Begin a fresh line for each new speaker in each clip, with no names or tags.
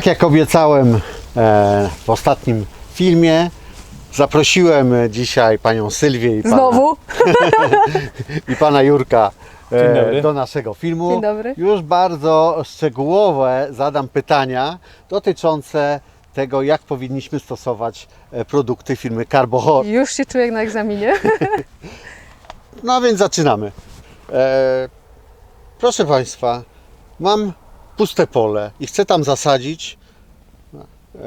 Tak jak obiecałem e, w ostatnim filmie, zaprosiłem dzisiaj panią Sylwię i pana,
Znowu?
i pana Jurka e, do naszego filmu.
Dzień dobry.
Już bardzo szczegółowe zadam pytania dotyczące tego, jak powinniśmy stosować e, produkty firmy Carbohor.
Już się czuję jak na egzaminie.
No a więc zaczynamy. E, proszę Państwa, mam puste pole i chcę tam zasadzić e,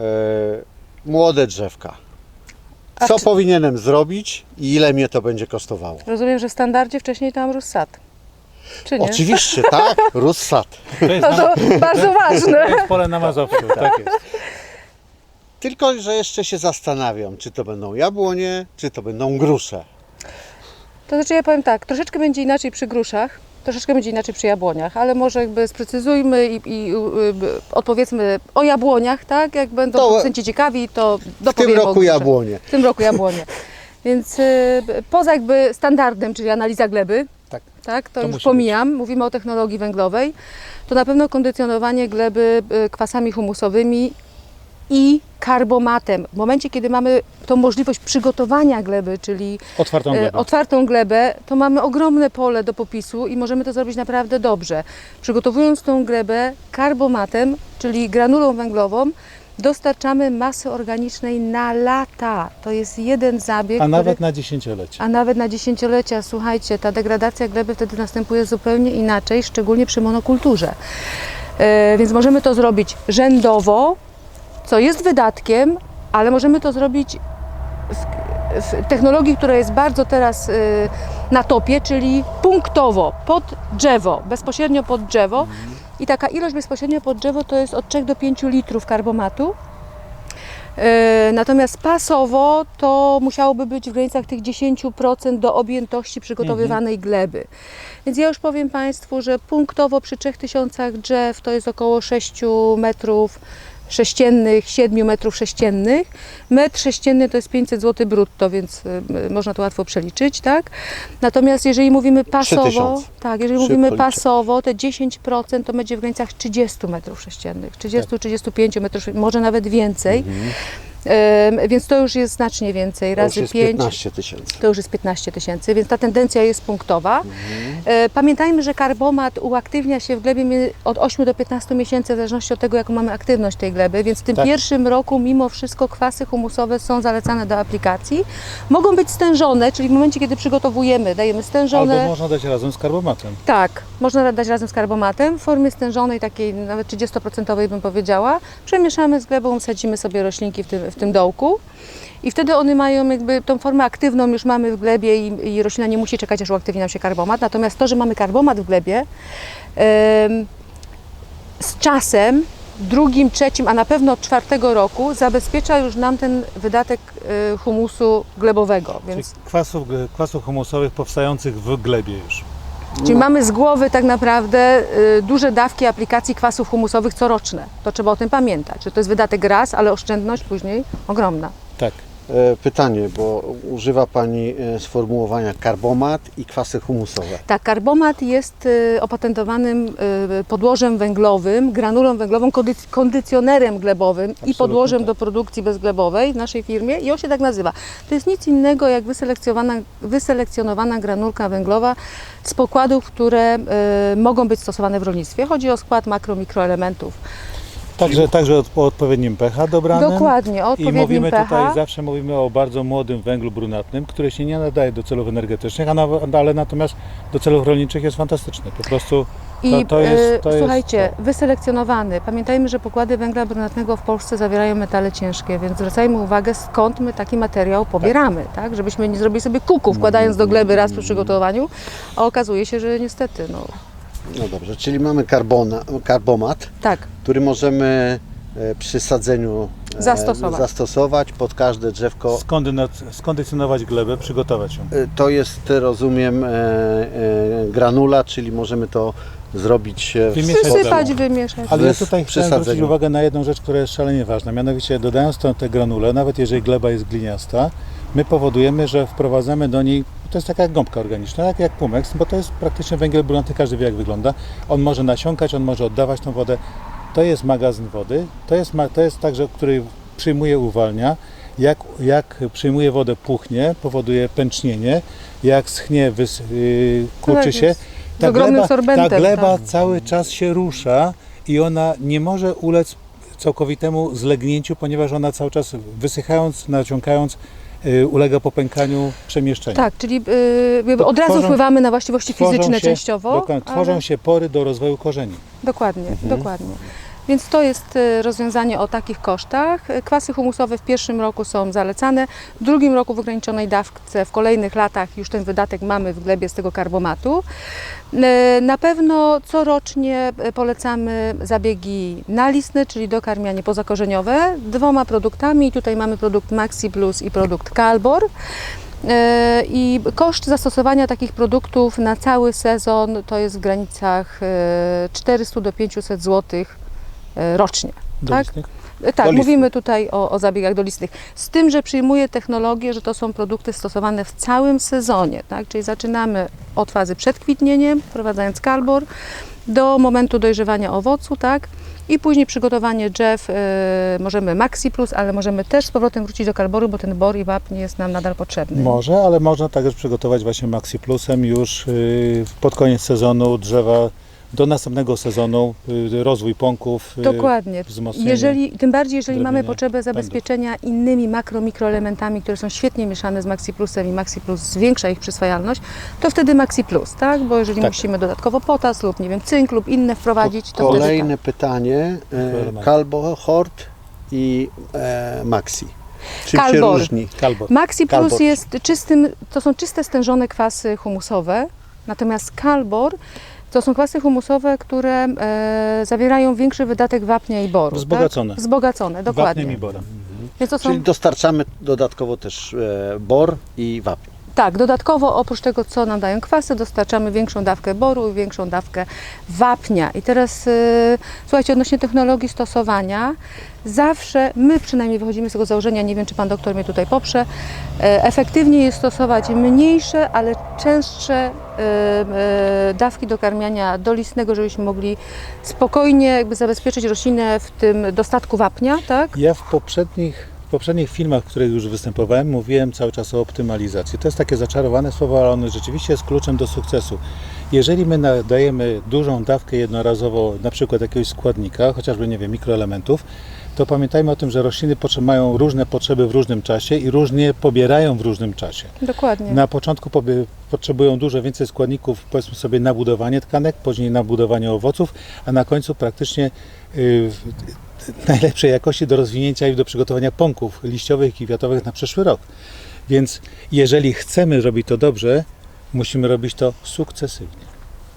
młode drzewka.
A
Co
czy-
powinienem zrobić i ile mnie to będzie kosztowało?
Rozumiem, że w standardzie wcześniej tam rósł sad. Czy nie?
Oczywiście, tak, rósł sad.
To jest,
No
na,
to bardzo
to
ważne.
jest pole na Mazowszu, tak jest.
Tylko, że jeszcze się zastanawiam, czy to będą jabłonie, czy to będą grusze.
To znaczy ja powiem tak, troszeczkę będzie inaczej przy gruszach, troszeczkę będzie inaczej przy jabłoniach, ale może jakby sprecyzujmy i, i y, y, odpowiedzmy o jabłoniach, tak? Jak będą
To-
producenci ciekawi, to
W tym roku
gruszach.
jabłonie.
W tym roku jabłonie. Więc y, poza jakby standardem, czyli analiza gleby,
Tak.
tak, to,
To
już
musi
pomijam, mówimy o technologii węglowej, to na pewno kondycjonowanie gleby y, kwasami humusowymi i karbomatem. W momencie, kiedy mamy tą możliwość przygotowania gleby, czyli
Otwartą
e,
glebę.
otwartą glebę, to mamy ogromne pole do popisu i możemy to zrobić naprawdę dobrze. Przygotowując tą glebę karbomatem, czyli granulą węglową, dostarczamy masy organicznej na lata. To jest jeden zabieg.
A
który-
nawet na dziesięciolecie.
a nawet na dziesięciolecia, słuchajcie, ta degradacja gleby wtedy następuje zupełnie inaczej, szczególnie przy monokulturze. E, więc możemy to zrobić rzędowo, co jest wydatkiem, ale możemy to zrobić w, w technologii, która jest bardzo teraz e, na topie, czyli punktowo, pod drzewo, bezpośrednio pod drzewo. I taka ilość bezpośrednio pod drzewo to jest od 3 do 5 litrów karbomatu. E, Natomiast pasowo to musiałoby być w granicach tych 10% do objętości przygotowywanej gleby. Więc ja już powiem Państwu, że punktowo przy 3000 drzew to jest około 6 metrów sześciennych, 7 metrów sześciennych. Metr sześcienny to jest 500 zł brutto, więc y, można to łatwo przeliczyć, tak? Natomiast jeżeli mówimy pasowo,
3000.
tak, jeżeli
Szybko
mówimy pasowo, te 10% to będzie w granicach 30 metrów sześciennych, 30-35 metrów, może nawet więcej. Ym, więc to już jest znacznie więcej,
Mhm. To już
razy
jest
5
15 tysięcy.
to już jest 15 tysięcy, więc ta tendencja jest punktowa.
Mhm.
E, Pamiętajmy, że karbomat uaktywnia się w glebie od 8 do 15 miesięcy, w zależności od tego, jaką mamy aktywność tej gleby, więc w tym
Tak.
pierwszym roku mimo wszystko kwasy humusowe są zalecane do aplikacji. Mogą być stężone, czyli w momencie, kiedy przygotowujemy, dajemy stężone.
Albo można dać razem z karbomatem.
Tak, można dać razem z karbomatem w formie stężonej, takiej nawet 30% bym powiedziała. Przemieszamy z glebą, sadzimy sobie roślinki w tym, w tym dołku. I wtedy one mają jakby tą formę aktywną już mamy w glebie i, i roślina nie musi czekać, aż uaktywni nam się karbomat. Natomiast to, że mamy karbomat w glebie, em, z czasem, drugim, trzecim, a na pewno od czwartego roku zabezpiecza już nam ten wydatek e, humusu glebowego. Więc
Czyli kwasów, kwasów humusowych powstających w glebie już.
Czyli mamy z głowy tak naprawdę y, duże dawki aplikacji kwasów humusowych coroczne. To trzeba o tym pamiętać, że to jest wydatek raz, ale oszczędność później ogromna.
Tak.
E, Pytanie, bo używa Pani e, sformułowania karbomat i kwasy humusowe.
Tak, karbomat jest y, opatentowanym podłożem węglowym, granulą węglową, kondyc- kondycjonerem glebowym i
Absolutnie
podłożem
tak.
do produkcji bezglebowej w naszej firmie i on się tak nazywa. To jest nic innego jak wyselekcjonowana, wyselekcjonowana granulka węglowa z pokładów, które mogą być stosowane w rolnictwie. Chodzi o skład makro, mikroelementów.
Także, także od, o odpowiednim pH dobranym.
Dokładnie, o
I
odpowiednim
mówimy
pH.
tutaj, zawsze mówimy o bardzo młodym węglu brunatnym, który się nie nadaje do celów energetycznych, a naw- ale natomiast do celów rolniczych jest fantastyczny. Po prostu
I
to, to jest,
e,
to jest
słuchajcie,
to.
wyselekcjonowany. Pamiętajmy, że pokłady węgla brunatnego w Polsce zawierają metale ciężkie, więc zwracajmy uwagę, skąd my taki materiał pobieramy, tak? Żebyśmy nie zrobili sobie kuku, wkładając do gleby raz przy przygotowaniu, a okazuje się, że niestety, no
No dobrze, czyli mamy karbona, karbomat,
tak.
który możemy e, przy sadzeniu e,
Zastosować.
zastosować pod każde drzewko.
Skondyna- skondycjonować glebę, przygotować ją.
E, To jest, rozumiem, e, e, granula, czyli możemy to zrobić e, w
Wymieszać
Przysypać,
domu.
wymieszać.
Ale ja
Bez
tutaj chciałem
przesadzenia.
zwrócić uwagę na jedną rzecz, która jest szalenie ważna. Mianowicie dodając tą, tę granulę, nawet jeżeli gleba jest gliniasta, my powodujemy, że wprowadzamy do niej, to jest taka jak gąbka organiczna, tak jak pumeks, bo to jest praktycznie węgiel brunatny, każdy wie jak wygląda. On może nasiąkać, on może oddawać tą wodę. to jest magazyn wody, to jest, to jest także, który przyjmuje, uwalnia. Jak, jak przyjmuje wodę, puchnie, powoduje pęcznienie. Jak schnie, wys, yy, kurczy
tak
się.
ogromnym sorbentem,
ta gleba
tak.
cały czas się rusza i ona nie może ulec całkowitemu zlegnięciu, ponieważ ona cały czas wysychając, naciągając, ulega popękaniu przemieszczenia.
Tak, czyli y,
To
od razu
tworzą-
wpływamy na właściwości
Tworzą
fizyczne
się-
częściowo.
dokładnie, Tworzą
ale-
się pory do rozwoju korzeni.
Dokładnie, dokładnie. Więc to jest y, rozwiązanie o takich kosztach. Kwasy humusowe w pierwszym roku są zalecane, w drugim roku w ograniczonej dawce, w kolejnych latach już ten wydatek mamy w glebie z tego karbomatu. Y, Na pewno corocznie y, polecamy zabiegi nalistne, czyli dokarmianie pozakorzeniowe, dwoma produktami. Tutaj mamy produkt Maxi Plus i produkt Calbor. E, I koszt zastosowania takich produktów na cały sezon to jest w granicach e, 400 do 500 zł rocznie.
Do
Tak? E, Tak, mówimy tutaj o, o zabiegach dolistnych. Z tym, że przyjmuje technologię, że to są produkty stosowane w całym sezonie. Tak? Czyli zaczynamy od fazy przed kwitnieniem, wprowadzając kalbor, do momentu dojrzewania owocu, tak? I później przygotowanie drzew, e, możemy Maxi Plus, ale możemy też z powrotem wrócić do kalboru, bo ten bor i wapń jest nam nadal potrzebny.
Może, ale można także przygotować właśnie Maxi Plusem już yy, pod koniec sezonu drzewa do następnego sezonu, yy, rozwój pąków. yy,
Dokładnie. Jeżeli, tym bardziej, jeżeli mamy potrzebę zabezpieczenia innymi makro, mikroelementami, które są świetnie mieszane z Maxi Plusem i Maxi Plus zwiększa ich przyswajalność, to wtedy Maxi Plus, tak? Bo jeżeli
Tak.
musimy dodatkowo potas lub nie wiem, cynk lub inne wprowadzić, to wtedy
Kolejne
tak.
pytanie. E. Calbo, Hort i e, Maxi. Czym różni?
Kalbor.
Maxi Plus
Kalbor.
jest czystym, to są czyste stężone kwasy humusowe, natomiast Calbor to są kwasy humusowe, które e, zawierają większy wydatek wapnia i boru.
Wzbogacone.
Tak? Wzbogacone, dokładnie.
Wapniem i borem.
Więc to są
Czyli dostarczamy dodatkowo też e, bor i wapń.
Tak, dodatkowo oprócz tego, co nam dają kwasy, dostarczamy większą dawkę boru i większą dawkę wapnia. I teraz y, słuchajcie, odnośnie technologii stosowania, zawsze my przynajmniej wychodzimy z tego założenia, nie wiem czy pan doktor mnie tutaj poprze, e, efektywniej jest stosować mniejsze, ale częstsze e, e, dawki dokarmiania dolistnego, żebyśmy mogli spokojnie jakby zabezpieczyć roślinę w tym dostatku wapnia, tak?
Ja w poprzednich, poprzednich filmach, w których już występowałem, mówiłem cały czas o optymalizacji. To jest takie zaczarowane słowo, ale ono rzeczywiście jest kluczem do sukcesu. Jeżeli my nadajemy dużą dawkę jednorazowo, na przykład jakiegoś składnika, chociażby, nie wiem, mikroelementów, to pamiętajmy o tym, że rośliny mają różne potrzeby w różnym czasie i różnie pobierają w różnym czasie.
Dokładnie.
Na początku potrzebują dużo więcej składników, powiedzmy sobie, na budowanie tkanek, później na budowanie owoców, a na końcu praktycznie yy, w- najlepszej jakości do rozwinięcia i do przygotowania pąków liściowych i kwiatowych na przyszły rok. Więc jeżeli chcemy robić to dobrze, musimy robić to sukcesywnie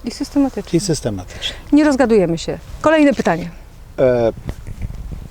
I systematycznie.
i systematycznie.
Nie rozgadujemy się. Kolejne pytanie.
E,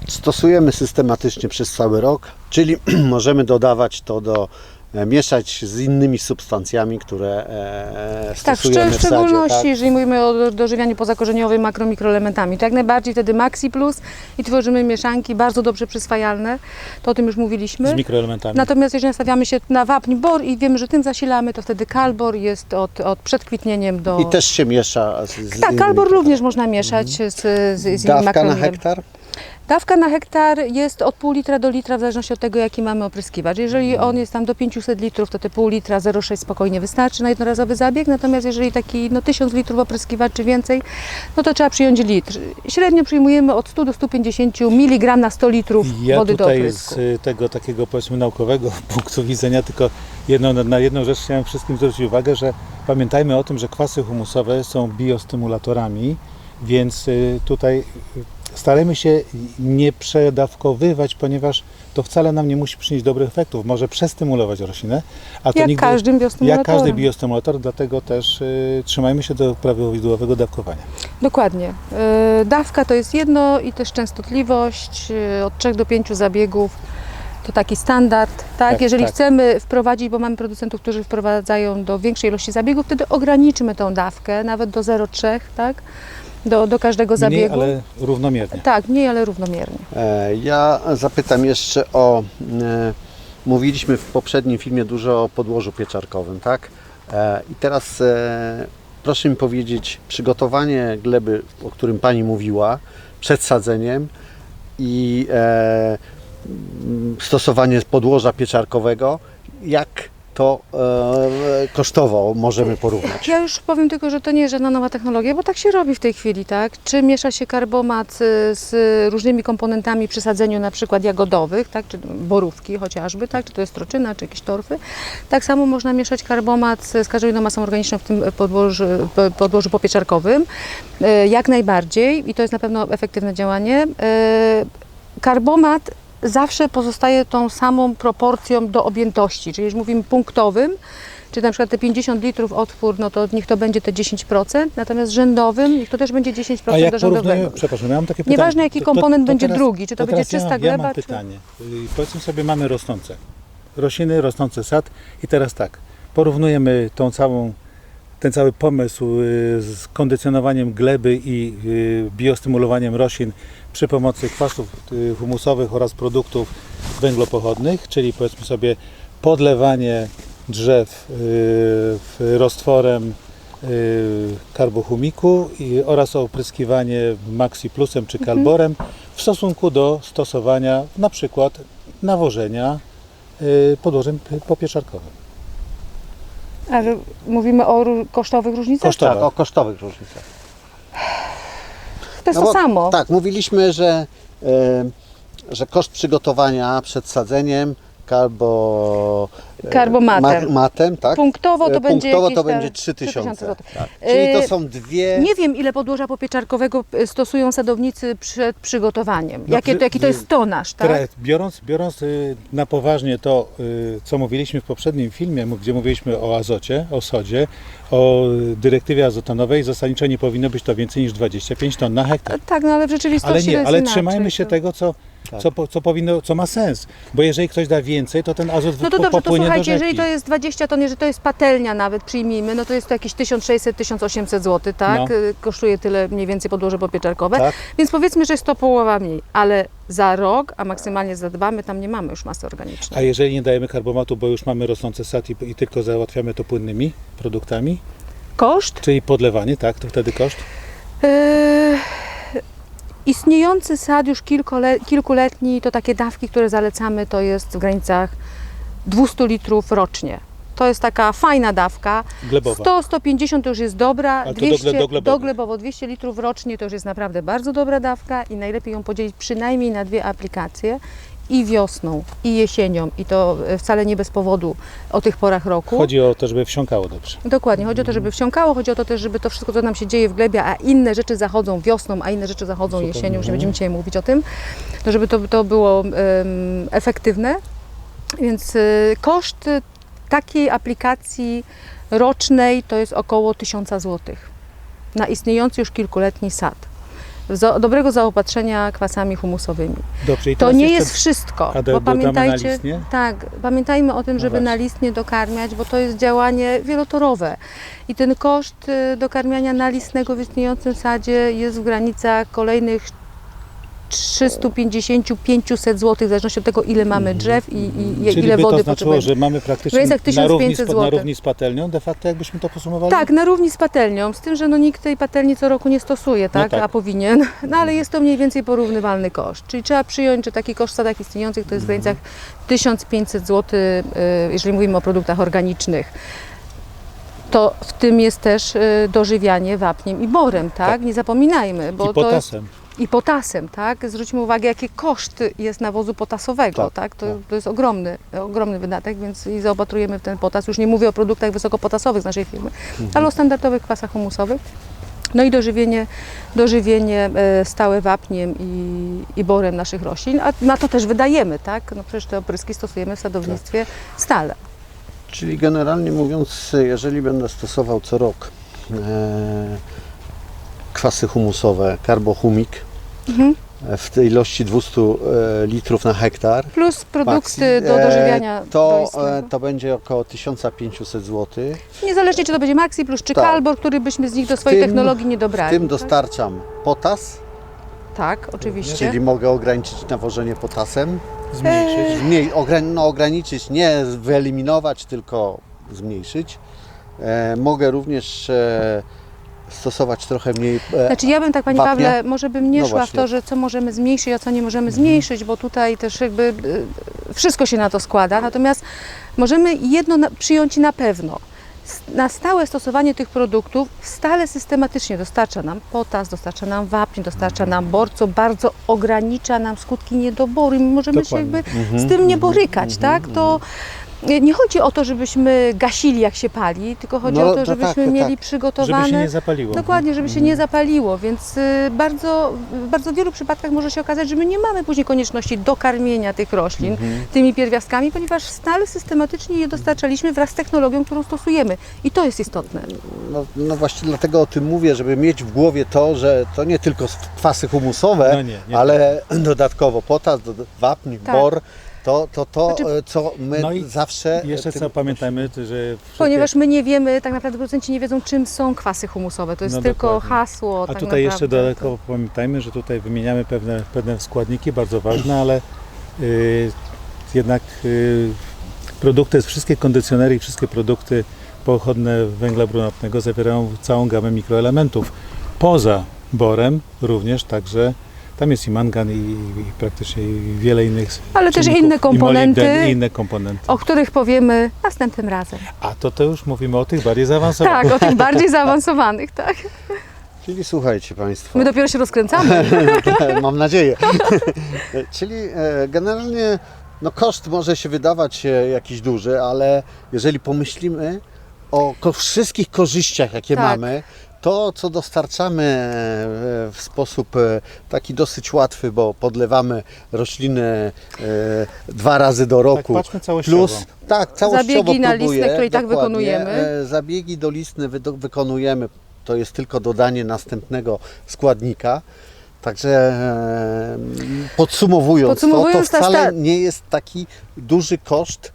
stosujemy systematycznie przez cały rok, czyli możemy dodawać to do e, mieszać z innymi substancjami, które e,
Tak, w
stosujemy w
w
sadzie.
szczególności,
tak?
jeżeli mówimy o do- dożywianiu pozakorzeniowym, makro, mikroelementami. To jak najbardziej wtedy Maxi Plus i tworzymy mieszanki bardzo dobrze przyswajalne. To o tym już mówiliśmy.
Z mikroelementami.
Natomiast jeżeli nastawiamy się na wapń bor i wiemy, że tym zasilamy, to wtedy kalbor jest od, od przed kwitnieniem do...
I też się miesza z, z
Tak,
innymi
kalbor również można mieszać z, z, z innymi
Dawka na hektar?
Dawka na hektar jest od pół litra do litra w zależności od tego, jaki mamy opryskiwacz. Jeżeli on jest tam do 500 litrów, to te pół litra 0,6 spokojnie wystarczy na jednorazowy zabieg. Natomiast jeżeli taki no, 1000 litrów opryskiwacz czy więcej, no to trzeba przyjąć litr. Średnio przyjmujemy od 100 do 150 mg na 100 litrów
Ja
wody do
tutaj
oprysku.
z y, tego takiego powiedzmy naukowego punktu widzenia tylko jedną, na jedną rzecz chciałem wszystkim zwrócić uwagę, że pamiętajmy o tym, że kwasy humusowe są biostymulatorami, więc y, tutaj starajmy się nie przedawkowywać, ponieważ to wcale nam nie musi przynieść dobrych efektów. Może przestymulować roślinę, a to
Jak
nigdy,
każdym
jak każdy biostymulator, dlatego też y, trzymajmy się do prawidłowego dawkowania.
Dokładnie. E, Dawka to jest jedno i też częstotliwość e, od 3 do 5 zabiegów. To taki standard, tak?
Tak,
Jeżeli
tak.
chcemy wprowadzić, bo mamy producentów, którzy wprowadzają do większej ilości zabiegów, wtedy ograniczmy tą dawkę, nawet do 0,3, tak? Do, do każdego
Mniej,
zabiegu.
ale równomiernie.
Tak, mniej, ale równomiernie.
E, Ja zapytam jeszcze o. e, Mówiliśmy w poprzednim filmie dużo o podłożu pieczarkowym, tak? E, I teraz proszę mi powiedzieć, przygotowanie gleby, o którym Pani mówiła, przed sadzeniem i stosowanie podłoża pieczarkowego, jak to e, kosztowo możemy porównać?
Ja już powiem tylko, że to nie jest żadna nowa technologia, bo tak się robi w tej chwili, tak? Czy miesza się karbomat y, z różnymi komponentami przy sadzeniu na przykład jagodowych, tak? Czy borówki chociażby, tak? Czy to jest troczyna, czy jakieś torfy. Tak samo można mieszać karbomat z każdą masą organiczną w tym podłożu, po- podłożu popieczarkowym. Y, Jak najbardziej i to jest na pewno efektywne działanie. Y, Karbomat zawsze pozostaje tą samą proporcją do objętości, czyli jeśli mówimy punktowym, czy na przykład te 50 litrów otwór, no to niech to będzie te 10%, natomiast rzędowym niech to też będzie 10%
A jak
do rzędowego.
przepraszam, takie pytanie.
Nieważne, jaki komponent będzie drugi, czy to będzie
teraz
czysta
ja,
gleba,
Ja mam
czy-
pytanie. Y, Powiedzmy sobie, mamy rosnące rośliny, rosnący sad i teraz tak, porównujemy tą całą, ten cały pomysł y, z kondycjonowaniem gleby i y, biostymulowaniem roślin przy pomocy kwasów y, humusowych oraz produktów węglopochodnych, czyli powiedzmy sobie podlewanie drzew roztworem karbohumiku i, oraz opryskiwanie Maxi Plusem czy Kalborem w stosunku do stosowania na przykład nawożenia podłożem p-
Ale mówimy o ró- kosztowych różnicach?
Kosztowe.
Tak, o kosztowych różnicach.
To jest
No
to
bo-
samo.
Tak, mówiliśmy, że, e, że koszt przygotowania przed sadzeniem albo
Karbomatem.
ma- matem, tak?
Punktowo to
E,
będzie
Punktowo to będzie 3000.
3000 złotych.
Tak. Czyli to
E,
są dwie...
Nie wiem, ile podłoża popieczarkowego stosują sadownicy przed przygotowaniem.
No,
Jakie,
przy-
to, jaki to jest tonaż, tak?
Teraz biorąc, biorąc y, na poważnie to, y, co mówiliśmy w poprzednim filmie, gdzie mówiliśmy o azocie, o sodzie, o y, dyrektywie azotonowej, zasadniczo nie powinno być to więcej niż 25 ton na hektar.
Tak, no ale w rzeczywistości
Ale
to
nie,
jest
ale
inaczej,
trzymajmy się
to-
tego, co,
Tak.
co, po- co powinno, co ma sens. Bo jeżeli ktoś da więcej, to ten azot
No to
po-
dobrze, to
popłynie do
słuchajcie,
rzeki.
jeżeli to jest 20 ton, jeżeli to jest patelnia nawet, przyjmijmy, no to jest to jakieś 1600-1800 zł, tak?
No.
Y, Kosztuje tyle mniej więcej podłoże popieczarkowe.
Tak.
Więc powiedzmy, że jest to połowa mniej, ale za rok, a maksymalnie za dwa, my tam nie mamy już masy organicznej.
A jeżeli nie dajemy karbomatu, bo już mamy rosnący sad i, i tylko załatwiamy to płynnymi produktami,
Koszt?
czyli podlewanie, tak, to wtedy koszt?
Yy, istniejący sad już kilkuletni, to takie dawki, które zalecamy, to jest w granicach 200 litrów rocznie. To jest taka fajna dawka.
Glebowa.
100-150 to już jest dobra,
Ale to do
200
gle- do
do glebowo 200 litrów rocznie to już jest naprawdę bardzo dobra dawka i najlepiej ją podzielić przynajmniej na dwie aplikacje i wiosną, i jesienią i to e, wcale nie bez powodu o tych porach roku.
Chodzi o to, żeby wsiąkało dobrze.
Dokładnie, chodzi o to, żeby wsiąkało, chodzi o to też, żeby to wszystko, co nam się dzieje w glebie, a inne rzeczy zachodzą wiosną, a inne rzeczy zachodzą
Super,
jesienią, już nie będziemy dzisiaj mówić o tym, to żeby to, to było em, efektywne. Więc y, koszt y, takiej aplikacji rocznej to jest około 1000 zł na istniejący już kilkuletni sad. Dobrego zaopatrzenia kwasami humusowymi.
Dobrze, i
To nie jest wszystko, bo
na
pamiętajcie,
listnie?
tak, pamiętajmy o tym, żeby na
właśnie.
listnie dokarmiać, bo to jest działanie wielotorowe. I ten koszt y, dokarmiania nalistnego w istniejącym sadzie jest w granicach kolejnych 350-500 zł, w zależności od tego, ile mamy drzew i, i, i
Czyli
ile
by
wody
to znaczyło,
potrzebujemy.
że mamy praktycznie
granicach
na równi, z,
1500
na
złotych.
równi z patelnią, de facto jakbyśmy to podsumowali?
Tak, na równi z patelnią, z tym, że no nikt tej patelni co roku nie stosuje, tak?
tak.
a powinien, no ale jest to mniej więcej porównywalny koszt. Czyli trzeba przyjąć, że taki koszt w sadach istniejących to jest w granicach 1500 zł, y, jeżeli mówimy o produktach organicznych. To w tym jest też y, dożywianie wapniem i borem, tak?
Tak.
Nie zapominajmy, bo
I
to jest
potasem.
I potasem, tak? Zwróćmy uwagę, jaki koszt jest nawozu potasowego, tak?
Tak,
To,
tak.
to jest ogromny, ogromny wydatek, więc i zaopatrujemy w ten potas. Już nie mówię o produktach wysokopotasowych z naszej firmy, ale o standardowych kwasach humusowych. No i dożywienie, dożywienie e, stałe wapniem i, i borem naszych roślin, a na to też wydajemy, tak? No przecież te opryski stosujemy w sadownictwie stale.
Czyli generalnie mówiąc, jeżeli będę stosował co rok e, kwasy humusowe, karbohumik
Mhm.
e, w tej ilości 200 e, litrów na hektar,
Plus produkty
Maxi,
do dożywiania
e, to, e, to będzie około 1500 zł.
Niezależnie czy to będzie Maxi Plus czy
Tak.
Kalbor, który byśmy z nich do swojej
tym-
technologii nie
W
dobrali.
tym
tak?
dostarczam potas,
Tak, oczywiście.
czyli mogę ograniczyć nawożenie potasem.
Zmniejszyć.
Zmniej, ogra, no, ograniczyć, nie wyeliminować, tylko zmniejszyć. E, mogę również e, stosować trochę mniej. e,
Znaczy ja bym tak Pani
Wapnia?
Pawle, może bym nie
No
szła w
właśnie.
to, że co możemy zmniejszyć, a co nie możemy zmniejszyć, bo tutaj też jakby y, wszystko się na to składa. Natomiast możemy jedno na, przyjąć na pewno. Na stałe stosowanie tych produktów stale systematycznie dostarcza nam potas, dostarcza nam wapń, dostarcza nam bor, co bardzo ogranicza nam skutki niedoboru i my możemy się
Dokładnie.
jakby z tym nie borykać, tak? To nie chodzi o to, żebyśmy gasili jak się pali, tylko chodzi
No,
o to,
no
żebyśmy
tak, tak.
mieli przygotowane...
Żeby się nie zapaliło.
Dokładnie, żeby się nie zapaliło, więc y, bardzo, w bardzo wielu przypadkach może się okazać, że my nie mamy później konieczności dokarmienia tych roślin tymi pierwiastkami, ponieważ stale systematycznie je dostarczaliśmy wraz z technologią, którą stosujemy. I to jest istotne.
No, no właśnie dlatego o tym mówię, żeby mieć w głowie to, że to nie tylko kwasy humusowe,
No nie, nie.
ale dodatkowo potas, wapń,
Tak.
bor, to, to, to
Znaczy-
e, co my
No i
zawsze...
Jeszcze
tym-
co pamiętajmy, to, że wszystkie-
Ponieważ my nie wiemy, tak naprawdę producenci nie wiedzą, czym są kwasy humusowe. To jest
No
tylko
dokładnie.
hasło.
A
tak
tutaj jeszcze dodatkowo pamiętajmy, że tutaj wymieniamy pewne, pewne składniki bardzo ważne, ale y, jednak y, produkty, wszystkie kondycjonery i wszystkie produkty pochodne węgla brunatnego zawierają całą gamę mikroelementów. Poza borem również także tam jest i mangan i, i praktycznie wiele innych
Ale też
czynników,
inne
i
komponenty.
molibden, i inne komponenty.
O których powiemy następnym razem.
A to, to już mówimy o tych bardziej zaawansowanych.
Tak, o tych bardziej zaawansowanych, tak.
Czyli słuchajcie Państwo,
My dopiero się rozkręcamy.
mam nadzieję. Czyli e, generalnie no, koszt może się wydawać e, jakiś duży, ale jeżeli pomyślimy o ko- wszystkich korzyściach, jakie
Tak.
mamy, to co dostarczamy e, w sposób e, taki dosyć łatwy, bo podlewamy rośliny e, dwa razy do roku.
patrzmy całościowo.
Plus, tak, całościowo
Zabiegi na
próbuję,
listne, które i tak wykonujemy.
Zabiegi dolistne wykonujemy. To jest tylko dodanie następnego składnika. Także podsumowując,
Podsumowując,
to, to wcale nie jest taki duży koszt,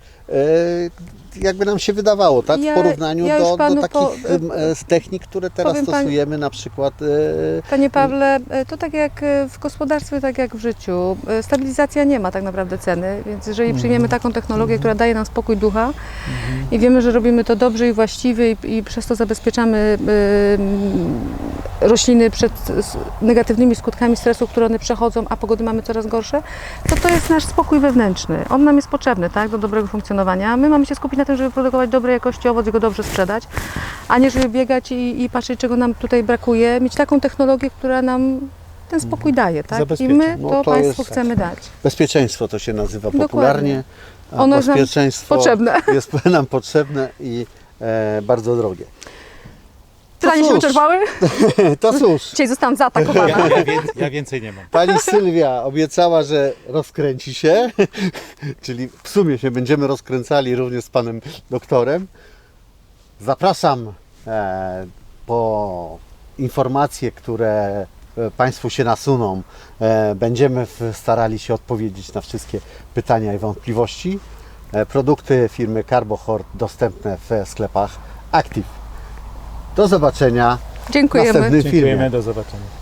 jakby nam się wydawało, tak?
Ja-
w porównaniu
ja
do, do takich
po-
e, z technik, które teraz stosujemy, na przykład e,
Panie Pawle, e, to tak jak w gospodarstwie, tak jak w życiu. Stabilizacja nie ma tak naprawdę ceny, więc jeżeli przyjmiemy taką technologię, która daje nam spokój ducha i wiemy, że robimy to dobrze i właściwie i, i przez to zabezpieczamy rośliny przed negatywnymi skutkami stresu, które one przechodzą, a pogody mamy coraz gorsze, to to jest nasz spokój wewnętrzny. On nam jest potrzebny tak, do dobrego funkcjonowania. My mamy się skupić na tym, żeby produkować dobrej jakości owoc i go dobrze sprzedać, a nie żeby biegać i, i patrzeć, czego nam tutaj brakuje. Mieć taką technologię, która nam ten spokój daje, tak? I my
No
to,
to
Państwu
jest-
chcemy dać.
bezpieczeństwo to się nazywa
Dokładnie.
popularnie. A
Ono jest nam
bezpieczeństwo
potrzebne.
jest nam potrzebne i e, bardzo drogie.
Pytania się wyczerpały?
To cóż,
Dzisiaj zostałam zaatakowana.
Ja, ja, więcej, ja więcej nie mam.
Pani Sylwia obiecała, że rozkręci się, czyli w sumie się będziemy rozkręcali również z panem doktorem. Zapraszam e, po informacje, które e, Państwu się nasuną. E, będziemy w, starali się odpowiedzieć na wszystkie pytania i wątpliwości. E, produkty firmy Carbohort dostępne w sklepach Active. Do zobaczenia
Dziękujemy.
następnym filmie.
Dziękujemy, do zobaczenia.